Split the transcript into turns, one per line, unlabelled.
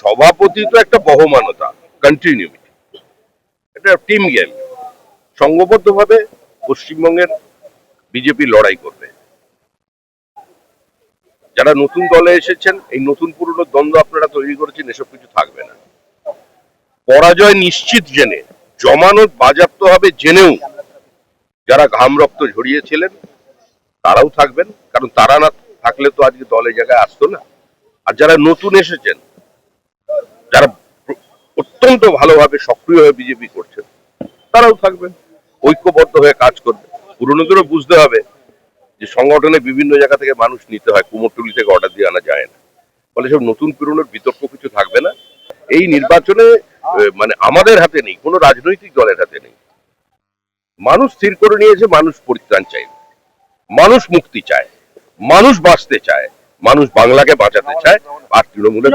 সভাপতি তো একটা বহমানতা কন্টিনিউটি এটা টিম গেম সংঘবদ্ধভাবে পশ্চিমবঙ্গের বিজেপি লড়াই করবে। যারা নতুন দলে এসেছেন, এই নতুন পুরনো দ্বন্দ্ব আপনারা তৈরি করেছেন, এসব কিছু থাকবে না। পরাজয় নিশ্চিত জেনে, জমানত বাজাপ্ত হবে জেনেও যারা ঘাম রক্ত ঝরিয়েছিলেন, তারাও থাকবেন। কারণ তারা না থাকলে তো আজকে দলে জায়গায় আসতো না। আর যারা নতুন এসেছেন যারা অত্যন্ত ভালোভাবে সক্রিয় হয়ে বিজেপি করছেন তারাও থাকবেন ঐক্যবদ্ধ হয়ে কাজ করবে। পুরনোদেরও বুঝতে হবে যে সংগঠনে বিভিন্ন জায়গা থেকে মানুষ নিতে হয় কুমোরটুলি থেকে অর্ডার দিয়ে আনা যায় না। ফলে সব নতুন পুরনোর বিতর্ক কিছু থাকবে না। এই নির্বাচনে মানে আমাদের হাতে নেই কোনো রাজনৈতিক দলের হাতে নেই। মানুষ স্থির করে নিয়েছে মানুষ পরিত্রাণ চাই। মানুষ মুক্তি চায় মানুষ বাঁচতে চায় মানুষ বাংলাকে বাঁচাতে চায় আর তৃণমূলের